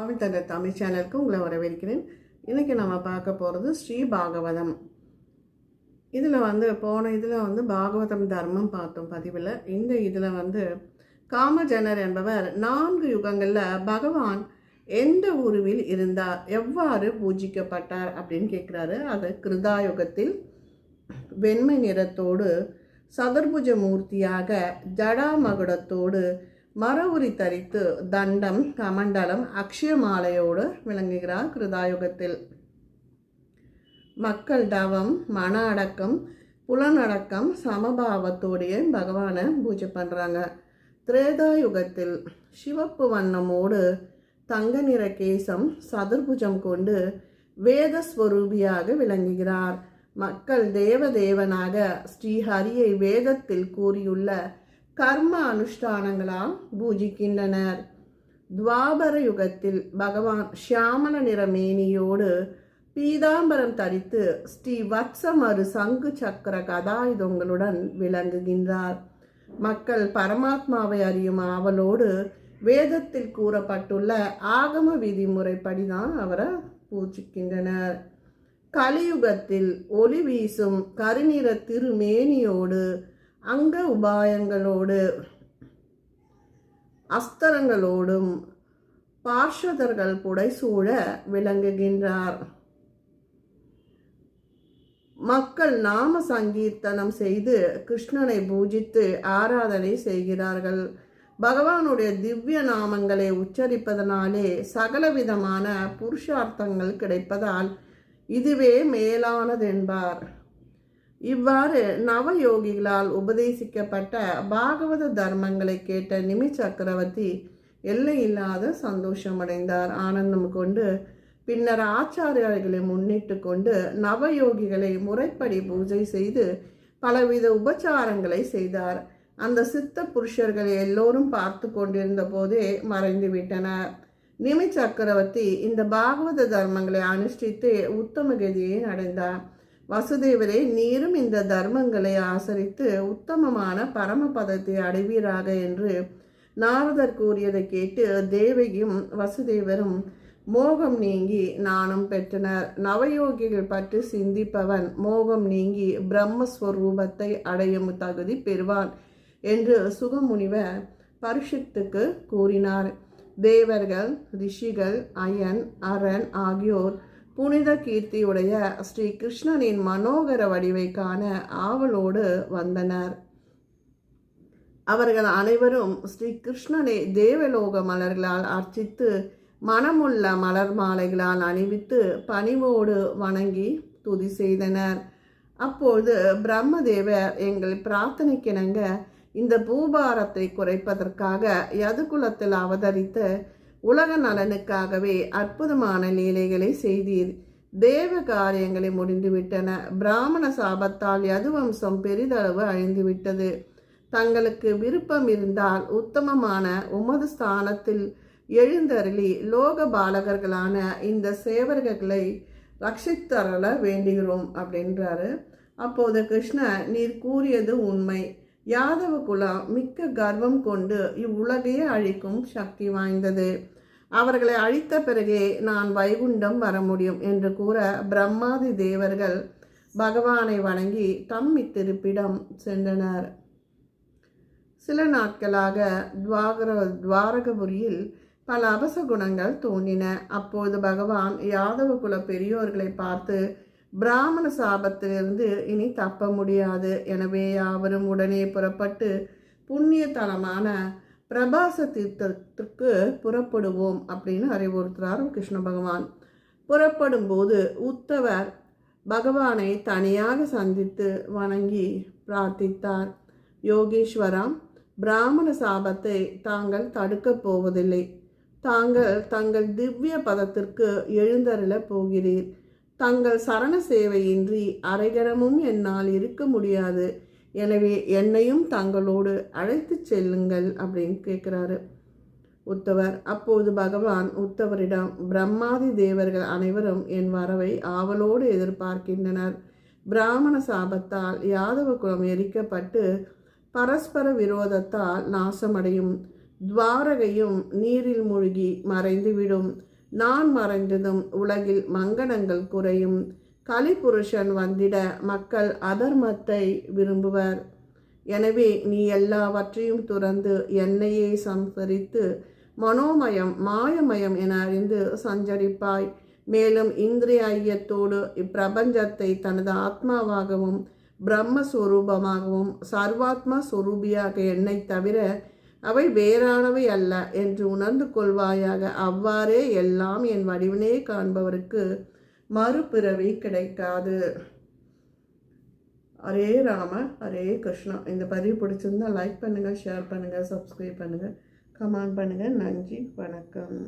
ஆவின் தமிழ் சேனலுக்கு உங்களை வரவேற்கிறேன். இன்றைக்கி நம்ம பார்க்க போகிறது ஸ்ரீ பாகவதம். இதில் வந்து போன இதில் வந்து பாகவதம் தர்மம் பார்த்தோம் பதிவில். இந்த இதில் வந்து காமஜனர் என்பவர் நான்கு யுகங்களில் பகவான் எந்த உருவில் இருந்தார் எவ்வாறு பூஜிக்கப்பட்டார் அப்படின்னு கேட்குறாரு. அது கிருதாயுகத்தில் வெண்மை நிறத்தோடு சதுர்புஜ மூர்த்தியாக ஜடாமகுடத்தோடு மர உரி தரித்து தண்டம் கமண்டலம் அக்ஷயமாலையோடு விளங்குகிறார் கிருதாயுகத்தில். மக்கள் தவம் மன அடக்கம் புலனடக்கம் சமபாவத்தோடைய பகவானை பூஜை பண்ணுறாங்க திரேதாயுகத்தில் சிவப்பு வண்ணமோடு தங்க நிற கேசம் சதுர்புஜம் கொண்டு வேதஸ்வரூபியாக விளங்குகிறார். மக்கள் தேவதேவனாக ஸ்ரீஹரியை வேதத்தில் கூறியுள்ள கர்ம அனுஷ்டானங்களால் பூஜிக்கின்றனர். துவாபர யுகத்தில் பகவான் ஷியாமல நிற மேனியோடு பீதாம்பரம் தரித்து ஸ்ரீ வத்சமரு சங்கு சக்கர கதாயுதங்களுடன் விளங்குகின்றார். மக்கள் பரமாத்மாவை அறியும் ஆவலோடு வேதத்தில் கூறப்பட்டுள்ள ஆகம விதிமுறைப்படி தான் அவரை பூஜிக்கின்றனர். கலியுகத்தில் ஒளி வீசும் கருநிற திருமேனியோடு அங்க உபாயங்களோடு அஸ்தரங்களோடும் பார்ஷதர்கள் புடைசூழ விளங்குகின்றார். மக்கள் நாம சங்கீர்த்தனம் செய்து கிருஷ்ணனை பூஜித்து ஆராதனை செய்கிறார்கள். பகவானுடைய திவ்ய நாமங்களை உச்சரிப்பதனாலே சகலவிதமான புருஷார்த்தங்கள் கிடைப்பதால் இதுவே மேலானதென்பார். இவ்வாறு நவயோகிகளால் உபதேசிக்கப்பட்ட பாகவத தர்மங்களை கேட்ட நிமி சக்கரவர்த்தி எல்லையில்லாத சந்தோஷமடைந்தார். ஆனந்தம் கொண்டு பின்னர் ஆச்சாரியர்களை முன்னிட்டு கொண்டு நவயோகிகளை முறைப்படி பூஜை செய்து பலவித உபச்சாரங்களை செய்தார். அந்த சித்த புருஷர்கள் எல்லோரும் பார்த்து கொண்டிருந்த போதே மறைந்து விட்டனர். நிமி சக்கரவர்த்தி இந்த பாகவத தர்மங்களை அனுஷ்டித்து உத்தம கதியை அடைந்தார். வசுதேவரே நீரும் இந்த தர்மங்களை ஆசரித்து உத்தமமான பரமபதத்தை அடைவீராக என்று நாரதர் கூறியதை கேட்டு தேவகியும் வசுதேவரும் மோகம் நீங்கி நானும் பெற்றனர். நவயோகிகள் பற்றி சிந்திப்பவன் மோகம் நீங்கி பிரம்மஸ்வரூபத்தை அடையும் தகுதி பெறுவான் என்று சுகமுனிவர் பரிஷத்துக்கு கூறினார். தேவர்கள் ரிஷிகள் அயன் அரண் ஆகியோர் புனித கீர்த்தியுடைய ஸ்ரீ கிருஷ்ணனின் மனோகர வடிவை காண ஆவலோடு வந்தனர். அவர்கள் அனைவரும் ஸ்ரீ கிருஷ்ணனை தேவலோக மலர்களால் அர்ச்சித்து மனமுள்ள மலர் மாலைகளால் அணிவித்து பணிவோடு வணங்கி துதி செய்தனர். அப்போது பிரம்மதேவர் எங்கள் பிரார்த்தனைக்கிணங்க இந்த பூபாரத்தை குறைப்பதற்காக யதுகுலத்தில் அவதரித்து உலக நலனுக்காகவே அற்புதமான லீலைகளை செய்தீர். தேவ காரியங்களை முடிந்துவிட்டன. பிராமண சாபத்தால் யதுவம்சம் பெரிதளவு அழிந்துவிட்டது. தங்களுக்கு விருப்பம் இருந்தால் உத்தமமான உமது ஸ்தானத்தில் எழுந்தருளி லோக பாலகர்களான இந்த சேவர்களை ரட்சித்தரல வேண்டுகிறோம் அப்படின்றாரு. அப்போது கிருஷ்ண நீர் கூறியது உண்மை. யாதவ குலம் மிக்க கர்வம் கொண்டு இவ்வுலகையே அழிக்கும் சக்தி வாய்ந்தது. அவர்களை அழித்த பிறகே நான் வைகுண்டம் வர முடியும் என்று கூற பிரம்மாதி தேவர்கள் பகவானை வணங்கி தம் இத்திருப்பிடம் சென்றனர். சில நாட்களாக துவாகர துவாரகபுரியில் பல அபசகுணங்கள் தோன்றின. அப்போது பகவான் யாதவ குல பெரியோர்களை பார்த்து பிராமண சாபத்திலிருந்து இனி தப்ப முடியாது. எனவே யாவரும் உடனே புறப்பட்டு புண்ணியதலமான பிரபாச தீர்த்தத்துக்கு புறப்படுவோம் அப்படின்னு அறிவுறுத்துறார் கிருஷ்ண பகவான். புறப்படும் போது உத்தவர் பகவானை தனியாக சந்தித்து வணங்கி பிரார்த்தித்தார். யோகீஸ்வரம் பிராமண சாபத்தை தாங்கள் தடுக்கப் போவதில்லை. தாங்கள் தங்கள் திவ்ய பதத்திற்கு எழுந்தருளப் போகிறீர். தங்கள் சரண சேவையின்றி அரைகரமும் என்னால் இருக்க முடியாது. எனவே என்னையும் தங்களோடு அழைத்து செல்லுங்கள் அப்படின்னு கேட்குறாரு. உத்தவர் அப்போது பகவான் உத்தவரிடம் பிரம்மாதி தேவர்கள் அனைவரும் என் வரவை ஆவலோடு எதிர்பார்க்கின்றனர். பிராமண சாபத்தால் யாதவ குலம் எரிக்கப்பட்டு பரஸ்பர விரோதத்தால் நாசமடையும். துவாரகையும் நீரில் மூழ்கி மறைந்துவிடும். நான் மறைந்ததும் உலகில் மங்கனங்கள் குறையும். கலிபுருஷன் வந்திட மக்கள் அதர்மத்தை விரும்புவர். எனவே நீ எல்லாவற்றையும் துறந்து என்னையே சம்சரித்து மனோமயம் மாயமயம் என அறிந்து சஞ்சரிப்பாய். மேலும் இந்திரிய ஐயத்தோடு இப்பிரபஞ்சத்தை தனது ஆத்மாவாகவும் பிரம்மஸ்வரூபமாகவும் சர்வாத்மா சுரூபியாக என்னை தவிர அவை வேறானவை அல்ல என்று உணர்ந்து கொள்வாயாக. அவ்வாறே எல்லாம் என் வடிவினை காண்பவருக்கு மறுபிறவி கிடைக்காது. ஹரே ராம ஹரே கிருஷ்ணா. இந்த பதிவு பிடிச்சிருந்தா லைக் பண்ணுங்கள் ஷேர் பண்ணுங்கள் சப்ஸ்கிரைப் பண்ணுங்கள் கமெண்ட் பண்ணுங்கள் நன்றி வணக்கம்.